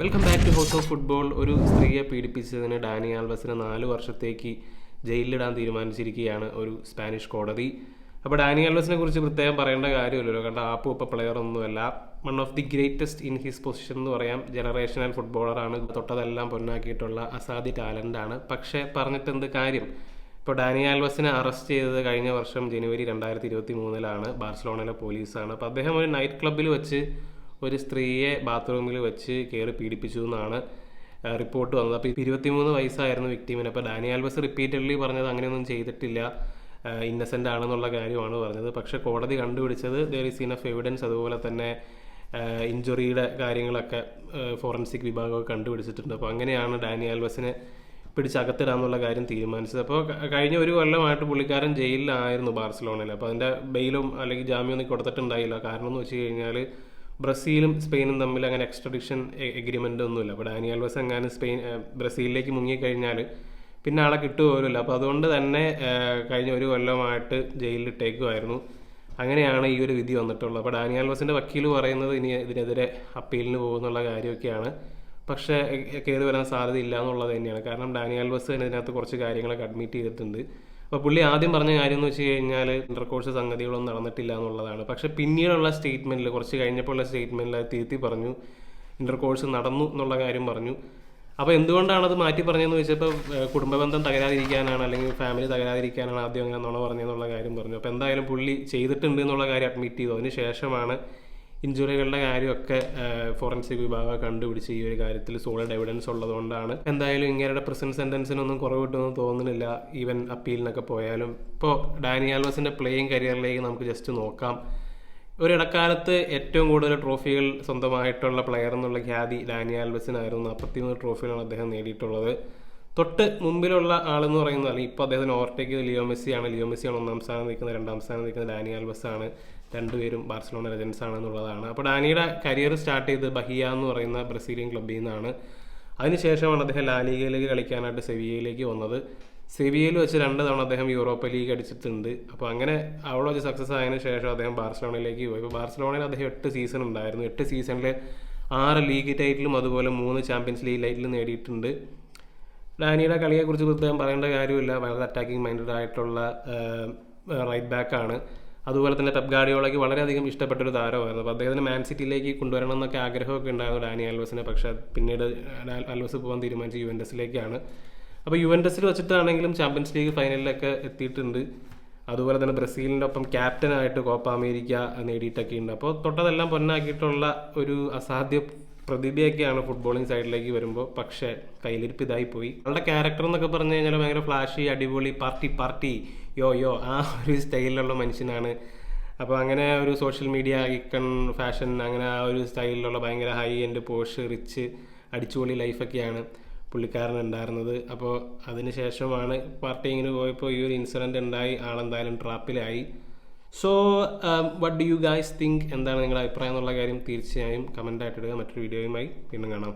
Welcome back to house of football ഒരു സ്ത്രീയെ പീഡിപ്പിച്ചതിന് Dani ആൽവസിനെ നാല് വർഷത്തേക്ക് ജയിലിലിടാൻ തീരുമാനിച്ചിരിക്കുകയാണ് ഒരു സ്പാനിഷ് കോടതി. അപ്പോൾ ഡാനി ആൽവസിനെ കുറിച്ച് പ്രത്യേകം പറയേണ്ട കാര്യമില്ലല്ലോ. കാരണം ആപ്പ് ഇപ്പോൾ പ്ലെയർ ഒന്നുമല്ല. One of the greatest in his position എന്ന് പറയാം. ജനറേഷണൽ ഫുട്ബോളറാണ് തൊട്ടതെല്ലാം പൊന്നാക്കിയിട്ടുള്ള അസാധ്യ ടാലന്റാണ് പക്ഷേ പറഞ്ഞിട്ട് എന്ത് കാര്യം? ഇപ്പോൾ ഡാനി ആൽവസിനെ അറസ്റ്റ് ചെയ്തത് കഴിഞ്ഞ വർഷം ജനുവരി രണ്ടായിരത്തി ഇരുപത്തി മൂന്നിലാണ്. ബാർസലോണയിലെ പോലീസാണ്. അപ്പോൾ അദ്ദേഹം ഒരു നൈറ്റ് ക്ലബ്ബിൽ വെച്ച് ഒരു സ്ത്രീയെ ബാത്റൂമിൽ വെച്ച് കയറി പീഡിപ്പിച്ചു എന്നാണ് റിപ്പോർട്ട് വന്നത്. അപ്പോൾ ഇരുപത്തിമൂന്ന് വയസ്സായിരുന്നു വിക്ടീമിന് അപ്പോൾ ഡാനി ആൽബസ് റിപ്പീറ്റഡ്ലി പറഞ്ഞത് അങ്ങനെയൊന്നും ചെയ്തിട്ടില്ല ഇന്നസെന്റ് ആണെന്നുള്ള കാര്യമാണ് പറഞ്ഞത്. പക്ഷേ കോടതി കണ്ടുപിടിച്ചത് ദർ ഇസ് ഇനഫ് എവിഡൻസ് അതുപോലെ തന്നെ ഇഞ്ചുറിയുടെ കാര്യങ്ങളൊക്കെ ഫോറൻസിക് വിഭാഗമൊക്കെ കണ്ടുപിടിച്ചിട്ടുണ്ട്. അപ്പോൾ അങ്ങനെയാണ് ഡാനി ആൽവസിനെ പിടിച്ചകത്തിടാന്നുള്ള കാര്യം തീരുമാനിച്ചത്. അപ്പോൾ കഴിഞ്ഞ ഒരു കൊല്ലമായിട്ട് പുള്ളിക്കാരൻ ജയിലിലായിരുന്നു ബാർസലോണയിൽ. അപ്പോൾ അതിന്റെ ബെയിലും അല്ലെങ്കിൽ ജാമ്യമൊന്നും കൊടുത്തിട്ടുണ്ടായില്ല. കാരണം എന്ന് വെച്ച് കഴിഞ്ഞാൽ ബ്രസീലും സ്പെയിനും തമ്മിൽ അങ്ങനെ എക്സ്ട്രഡിഷൻ എഗ്രിമെന്റ് ഒന്നുമില്ല. അപ്പോൾ ഡാനിയൽ ആൽവസ് എങ്ങാനും സ്പെയിൻ ബ്രസീലിലേക്ക് മുങ്ങിക്കഴിഞ്ഞാൽ പിന്നെ ആളെ കിട്ടുപോലുമില്ല അപ്പോൾ അതുകൊണ്ട് തന്നെ കഴിഞ്ഞ ഒരു കൊല്ലമായിട്ട് ജയിലിൽ ജയിലിലിട്ടേക്കുമായിരുന്നു അങ്ങനെയാണ് ഈ ഒരു വിധി വന്നിട്ടുള്ളത്. അപ്പോൾ ഡാനിയൽ ആൽവസിന്റെ വക്കീൽ പറയുന്നത് ഇനി ഇതിനെതിരെ അപ്പീലിന് പോകുന്നുള്ള കാര്യമൊക്കെയാണ്. പക്ഷേ കയറി വരാൻ സാധ്യതയില്ല എന്നുള്ളത് തന്നെയാണ്. കാരണം ഡാനിയൽ ആൽവസ് തന്നെ ഇതിനകത്ത് കുറച്ച് കാര്യങ്ങളൊക്കെ അഡ്മിറ്റ് ചെയ്തിട്ടുണ്ട്. അപ്പോൾ പുള്ളി ആദ്യം പറഞ്ഞ കാര്യം എന്ന് വെച്ച് കഴിഞ്ഞാൽ ഇന്റർകോഴ്സ് സംഗതികളൊന്നും നടന്നിട്ടില്ല എന്നുള്ളതാണ്. പക്ഷേ പിന്നീടുള്ള സ്റ്റേറ്റ്മെന്റിൽ കുറച്ച് കഴിഞ്ഞപ്പോഴുള്ള സ്റ്റേറ്റ്മെന്റിൽ തിരുത്തി പറഞ്ഞു. ഇന്റർകോഴ്സ് നടന്നു എന്നുള്ള കാര്യം പറഞ്ഞു. അപ്പോൾ എന്തുകൊണ്ടാണ് അത് മാറ്റി പറഞ്ഞതെന്ന് ചോദിച്ചപ്പോൾ കുടുംബ ബന്ധം തകരാതിരിക്കാനാണ് അല്ലെങ്കിൽ ഫാമിലി തകരാതിരിക്കാനാണ് ആദ്യം അങ്ങനെ നുണ പറഞ്ഞതെന്നുള്ള കാര്യം പറഞ്ഞു. അപ്പോൾ എന്തായാലും പുള്ളി ചെയ്തിട്ടുണ്ട് എന്നുള്ള കാര്യം അഡ്മിറ്റ് ചെയ്തു. അതിന് ശേഷമാണ് ഇഞ്ചുറികളുടെ കാര്യമൊക്കെ ഫോറൻസിക് വിഭാഗം കണ്ടുപിടിച്ച് ഈ ഒരു കാര്യത്തിൽ സോളിഡ് എവിഡൻസ് ഉള്ളതുകൊണ്ടാണ്. എന്തായാലും ഇങ്ങനെയുടെ പ്രസന്റ് സെന്റൻസിനൊന്നും കുറവ് കിട്ടുമെന്ന് തോന്നുന്നില്ല. ഈവൻ അപ്പീലിനൊക്കെ പോയാലും. ഇപ്പോൾ ഡാനി ആൽവസിന്റെ പ്ലേയിങ് കരിയറിലേക്ക് നമുക്ക് ജസ്റ്റ് നോക്കാം. ഒരു ഇടക്കാലത്ത് ഏറ്റവും കൂടുതൽ ട്രോഫികൾ സ്വന്തമായിട്ടുള്ള പ്ലെയർ എന്നുള്ള ഖ്യാതി ഡാനി ആൽവസിനായിരുന്നു. നാൽപ്പത്തിമൂന്ന് ട്രോഫികളാണ് അദ്ദേഹം നേടിയിട്ടുള്ളത്. തൊട്ട് മുമ്പിലുള്ള ആളെന്ന് പറയുന്നത് അല്ലെങ്കിൽ ഇപ്പോൾ അദ്ദേഹത്തിന് ഓവർടേക്ക് ചെയ്ത് ലിയോ മെസ്സിയാണ്. ലിയോ മെസ്സിയാണ് ഒന്നാം സ്ഥാനം നിൽക്കുന്നത് രണ്ടാം സ്ഥാനം നിൽക്കുന്നത് ഡാനി ആൽവസ് ആണ് രണ്ടുപേരും ബാർസലോണ ലെജൻസ് ആണെന്നുള്ളതാണ്. അപ്പോൾ ഡാനിയുടെ കരിയർ സ്റ്റാർട്ട് ചെയ്ത് ബഹിയ എന്ന് പറയുന്ന ബ്രസീലിയൻ ക്ലബ്ബിൽ നിന്നാണ്. അതിനുശേഷമാണ് അദ്ദേഹം ലാലിഗയിലേക്ക് കളിക്കാനായിട്ട് സെവിയയിലേക്ക് വന്നത്. സെവിയയിൽ വെച്ച് രണ്ട് തവണ അദ്ദേഹം യൂറോപ്പ ലീഗ് അടിച്ചിട്ടുണ്ട്. അപ്പോൾ അങ്ങനെ അവിടെ വെച്ച് സക്സസ് ആയതിനു ശേഷം അദ്ദേഹം ബാർസലോണയിലേക്ക് പോയി. ഇപ്പോൾ ബാർസലോണയിൽ അദ്ദേഹം എട്ട് സീസൺ ഉണ്ടായിരുന്നു. എട്ട് സീസണിൽ ആറ് ലീഗ് ടൈറ്റിലും അതുപോലെ മൂന്ന് ചാമ്പ്യൻസ് ലീഗ് ടൈറ്റിലും നേടിയിട്ടുണ്ട്. ഡാനിയുടെ കളിയെക്കുറിച്ച് പ്രത്യേകം പറയേണ്ട കാര്യമില്ല. വളരെ അറ്റാക്കിംഗ് മൈൻഡഡ് ആയിട്ടുള്ള റൈറ്റ് ബാക്കാണ് അതുപോലെ തന്നെ പെപ് ഗാഡിയോളയ്ക്ക് വളരെയധികം ഇഷ്ടപ്പെട്ട ഒരു താരമായിരുന്നു. അപ്പോൾ അദ്ദേഹത്തിന് മാൻ സിറ്റിയിലേക്ക് കൊണ്ടുവരണം എന്നൊക്കെ ആഗ്രഹമൊക്കെ ഉണ്ടായിരുന്നു ഡാനി ആൽവസിനെ. പക്ഷേ പിന്നീട് ആൽവസ് പോകാൻ തീരുമാനിച്ച് യു എൻ എസിലേക്കാണ് അപ്പോൾ യു എൻ എസിൽ വെച്ചിട്ടാണെങ്കിലും ചാമ്പ്യൻസ് ലീഗ് ഫൈനലിലൊക്കെ എത്തിയിട്ടുണ്ട്. അതുപോലെ തന്നെ ബ്രസീലിന്റെ ഒപ്പം ക്യാപ്റ്റനായിട്ട് കോപ്പ അമേരിക്ക നേടിയിട്ടൊക്കെ ഉണ്ട് അപ്പോൾ തൊട്ടതെല്ലാം പൊന്നാക്കിയിട്ടുള്ള ഒരു അസാധ്യ പ്രതിഭയൊക്കെയാണ് ഫുട്ബോളിങ് സൈഡിലേക്ക് വരുമ്പോൾ പക്ഷേ കയ്യിലിരിപ്പ് ഇതായി പോയി. അവളുടെ ക്യാരക്ടർ എന്നൊക്കെ പറഞ്ഞു കഴിഞ്ഞാൽ ഭയങ്കര ഫ്ലാഷി അടിപൊളി പാർട്ടി പാർട്ടി യോ യോ ആ ഒരു സ്റ്റൈലിലുള്ള മനുഷ്യനാണ്. അപ്പോൾ അങ്ങനെ ഒരു സോഷ്യൽ മീഡിയ ഐക്കൺ ഫാഷൻ അങ്ങനെ ആ ഒരു സ്റ്റൈലിലുള്ള ഭയങ്കര ഹൈ എൻഡ് പോഷ് റിച്ച് അടിച്ചുപൊളി ലൈഫൊക്കെയാണ് പുള്ളിക്കാരൻ ഉണ്ടായിരുന്നത്. അപ്പോൾ അതിനുശേഷമാണ് ഇങ്ങനെ പോയപ്പോൾ ഈ ഒരു ഇൻസിഡന്റ് ഉണ്ടായി. ആളെന്തായാലും ട്രാപ്പിലായി. So what do you guys think എന്താണ് നിങ്ങളുടെ അഭിപ്രായം എന്നുള്ള കാര്യം തീർച്ചയായും കമന്റായിട്ട് ഇടുക. മറ്റൊരു വീഡിയോയുമായി വീണ്ടും കാണാം.